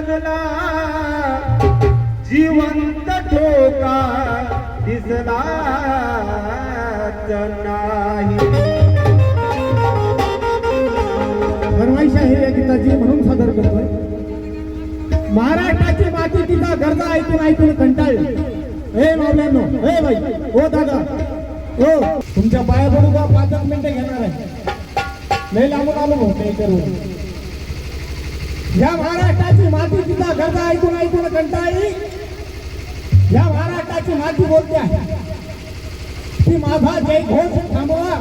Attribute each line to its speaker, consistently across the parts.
Speaker 1: लागला. जिवंत ठोका दिसला नाही.
Speaker 2: फरमाईश आहे या गीताची म्हणून सादर करतोय. महाराष्ट्राची माती तिचा गरजा ऐकून ऐकून कंटाळली? हे मावल्यांनो हे बाई हो दादा हो. तुमच्या पाया पडू का पाच दहा मिनिटं घेणार आहे. नाही लांबून आलो भाऊ काही करू या महाराष्ट्राची माती तिचा गरजा ऐकून ऐकून कंटाळली या महाराष्ट्राची माती बोलते आहे. ती माझा जय घोष थांबवा.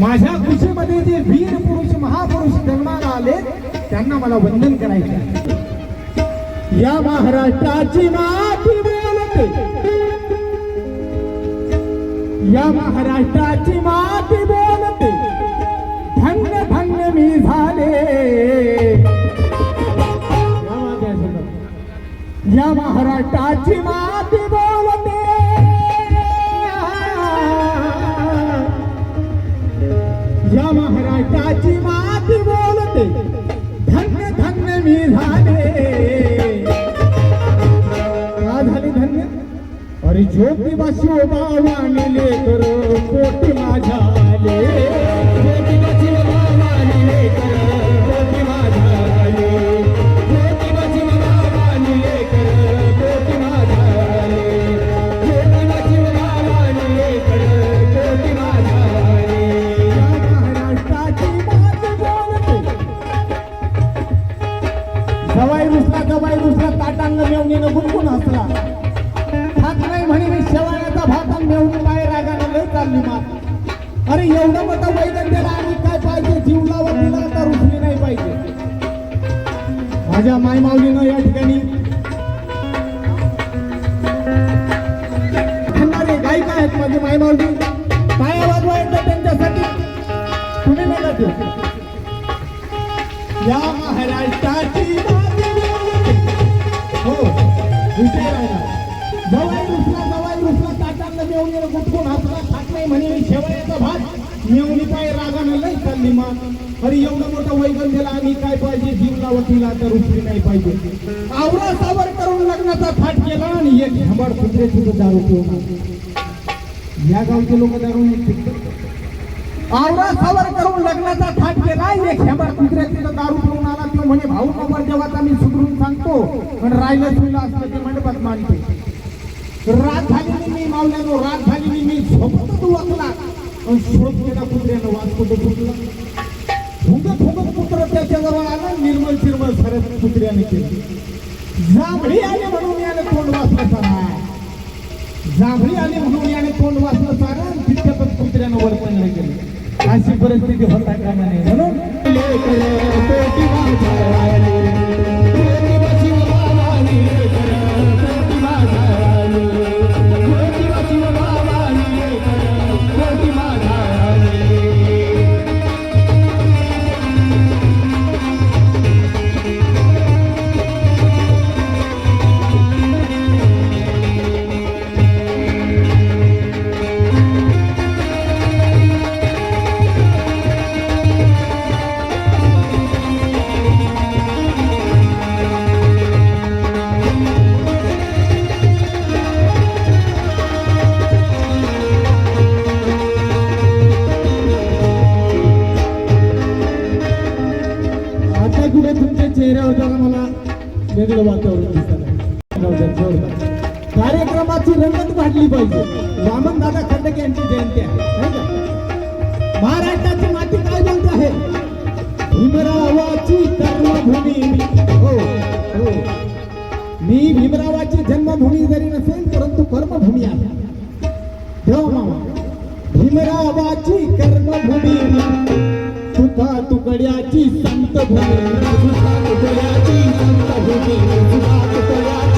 Speaker 2: माझ्या खुशीमध्ये जे वीर पुरुष महापुरुष जन्माला आले त्यांना मला वंदन करायचे या महाराष्ट्राची माती बोलते या महाराष्ट्राची माती बोलते धन्य या महाराष्ट्राची माती बोलते. या महाराष्ट्राची माती बोलते. धन्य धन्य मी झाले का झाले धन्य. अरे ज्योतिबा शिवबावाने लेकर कोटी अरे एवढं मोठं वैद्यला आणि काय पाहिजे? जीव लावत तिला आता रुसली नाही पाहिजे. माझ्या मायमावलीनं या ठिकाणी म्हणणारे गायिका आहेत माझी मायमावली काय आवाज वाटतं त्यांच्यासाठी. तुम्ही मला या महाराष्ट्राची जीव तर रुसली नाही पाहिजे. आवरा सावर करून लग्नाचा थाट केला आणि एक हेंबाड कुत्रे सुद्धा दारू पिऊन या गावचे लोक दारू आवरा सावर करून लग्नाचा थाट केला एक हेंबाड कुत्रे तिथं दारू पिऊन आला. तो म्हणे भाऊ नंबर जेव्हा मी सुधरून सांगतो पण राहिलं सुईला असलं ते मंडपात मानते रात झाली मी मावल्यानो रात झाली मी सोबतच वाचला आणि सोबत केला कुत्र्यानं वाचतो तो फुटला. फुगत त्याच्याजवळ आलं निर्मल चिरमल सरस कुत्र्याने केलं. जांभळी आली म्हणून याने तोंड वाचलं सारा. जांभळी आली म्हणून याने तोंड वाचलं सारा तिथे पण कुत्र्यानं वर्तन नाही केलं अशी परिस्थिती होता का म्हणे म्हणून. चेहऱ्यावर जरा मला वेगळं वातावरण दिसत कार्यक्रमाची रंगत वाढली पाहिजे. वामन दादा खंडक यांची जयंती आहे महाराष्ट्राची माती काय बोलत आहे? भीमरावाची कर्मभूमी हो हो. मी भीमरावाची जन्मभूमी जरी नसेल परंतु कर्मभूमी आहे. ठेवा मामा. भीमरावाची कर्मभूमी. मी तुकड्याची संत भूमी सुखा तुकड्याची संत भूमी सुखा तुकड्याची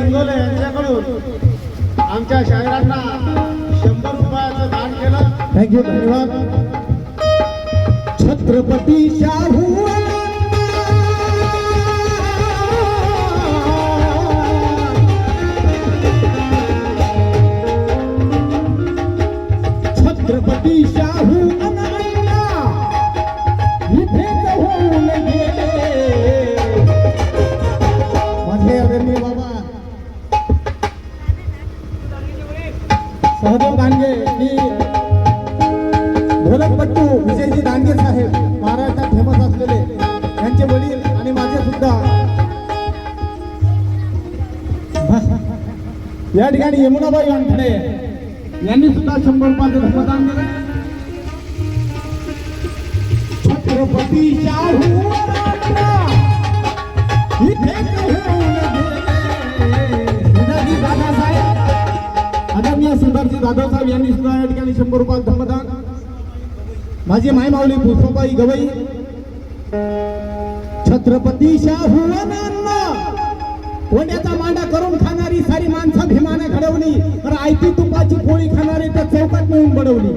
Speaker 3: इंगोले यांच्याकडून. आमच्या शाहिरांना शंभर रुपयाचं दान केलं.
Speaker 2: थँक्यू धन्यवाद. छत्रपती शाहू सहदेव दांडगे मी ढोलकपट्टू विजयजी दांडगे साहेब महाराष्ट्रात फेमस असलेले. यांचे वडील आणि माझे सुद्धा. या ठिकाणी यमुनाबाई वानखडे यांनी सुद्धा शंभर रुपयाचं धर्मदान दिलं छत्रपती शाहू यांनी सुद्धा या ठिकाणी शंभर रुपयात धर्मदान. माझी माय माऊली पुष्पाबाई गवई. छत्रपती शाहू कोण्याचा मांडा करून खाणारी सारी माणसं भीमाने घडवली. तर आयती तुपाची पोळी खाणारी त्या चौकात मिळून बडवली.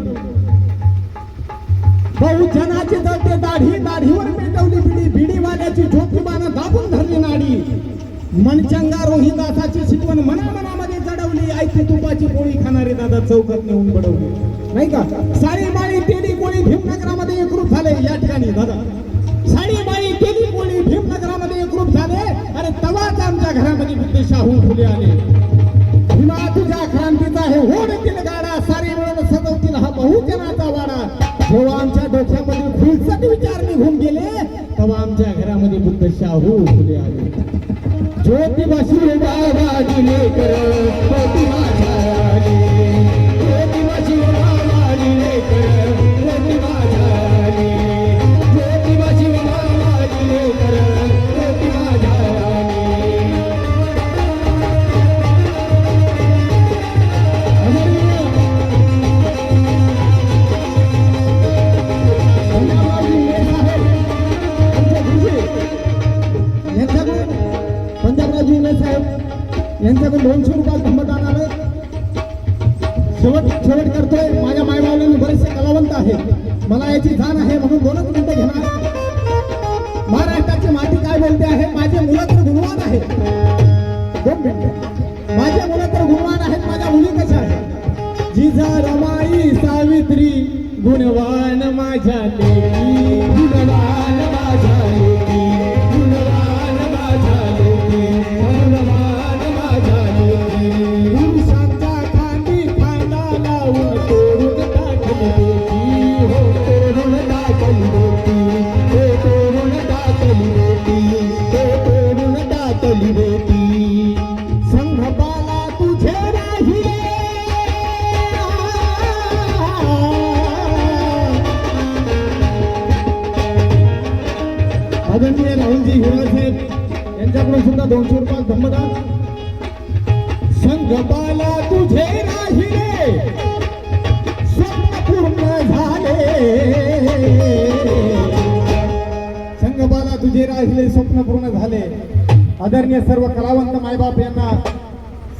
Speaker 2: बहुजनाची जळते दाढी दाढीवर पेटवली बिडी बिडीवाल्याची झोपी बाणं दाबून धरली नाडी. मनचंगा रोहिदासाची शिकवण मना मनामध्ये जडवली ऐकते तुपाची पोळी खाणारे दादा चौकात नेऊन बडवली. नाही का? साडी माळी तेली कोळी भीमनगरामध्ये एकरूप झाले या ठिकाणी दादा. साडी माळी तेली कोळी भीमनगरामध्ये एकरूप झाले. अरे तवाच आमच्या घरामध्ये बुद्ध शाहू फुले आले. तुझ्या क्रांतीचा हे होड केलं गाडा पंजाबराव साहेब यांच्याकडून दोनशे रुपये धम्मदान आलं शेवट शेवट करतोय. माझ्या मायबावलीने बरेचसे कलावंत आहेत मला याची जाण आहे म्हणून दोनच मिनिटं घेणार. महाराष्ट्राची माती काय बोलते आहे? माझे मुलं तर गुणवान आहेत. दोन मिनिटं. माझे मुलं तर गुणवान आहेत. माझ्या मुली कशा आहेत? जिजा रमाई सावित्री गुणवान माझ्या देवी गुणवान यांच्याकडून सुद्धा दोनशे रुपये धम्मदान संगपाला तुझे राहिले स्वप्न पूर्ण झाले. संगपाला तुझे राहिले स्वप्न पूर्ण झाले. आदरणीय सर्व कलावंत मायबाप यांना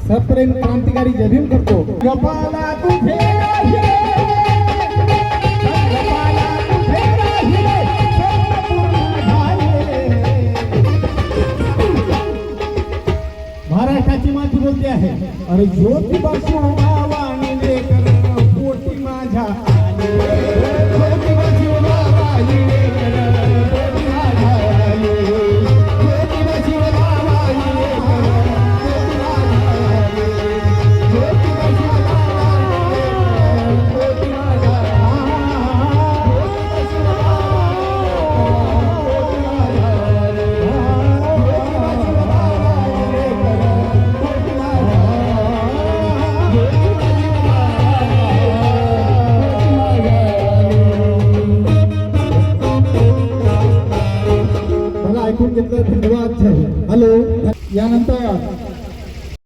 Speaker 2: सप्रेम क्रांतिकारी जभीम करतो. गपाला तुझे आहे अरे ज्योतिबा शिवबाबाने